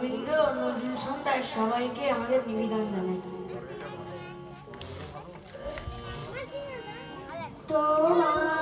গোবিন্দ নজরুল সবাইকে আমাদের নিবেদন তোমার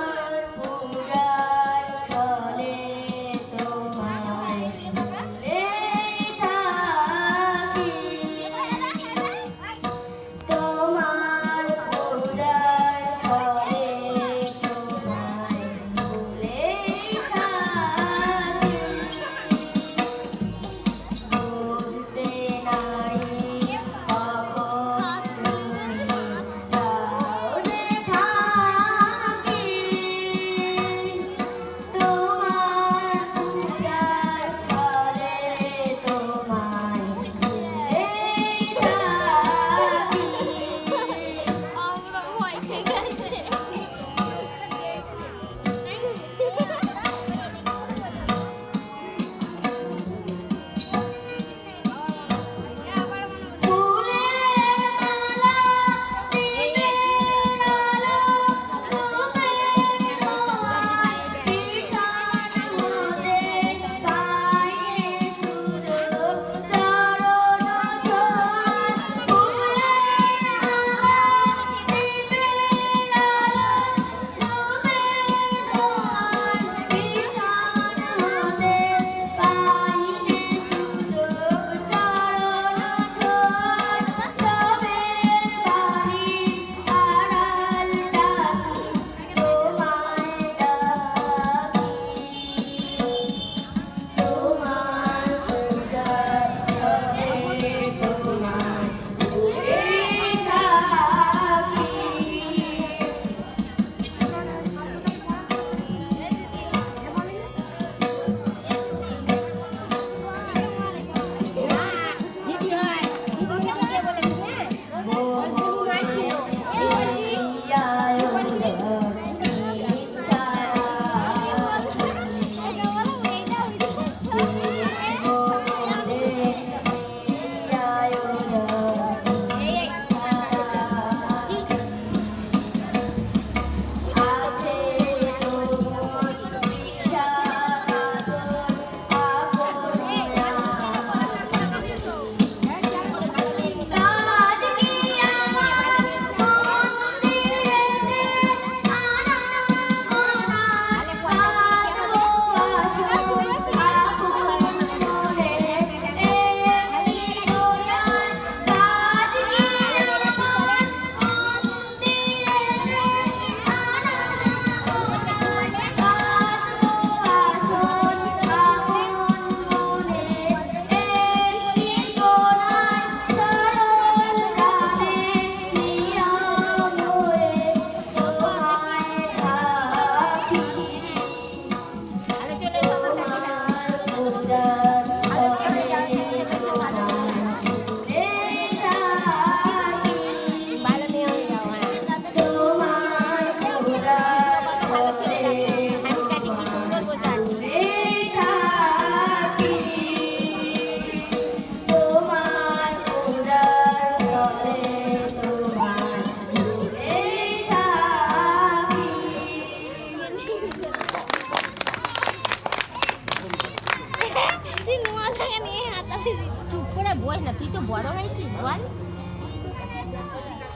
চুপ করে বস না, তুই তো বড় হয়েছিস, বল।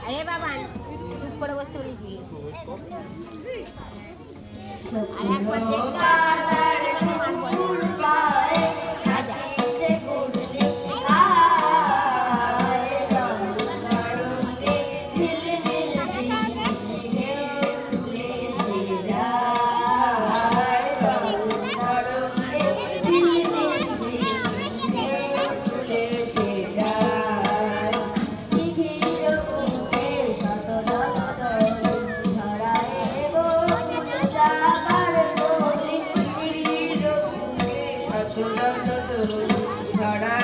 আরে বাবা, চুপ করে বসতে বলেছি আর একবার ได้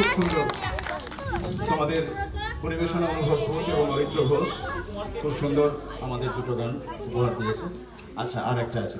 খুব সুন্দর। তোমাদের পরিবেশনা অনুভব ঘোষ এবং অরিত্র ঘোষ, খুব সুন্দর আমাদের দুটো গান উপহার দিয়েছে। আচ্ছা আর একটা আছে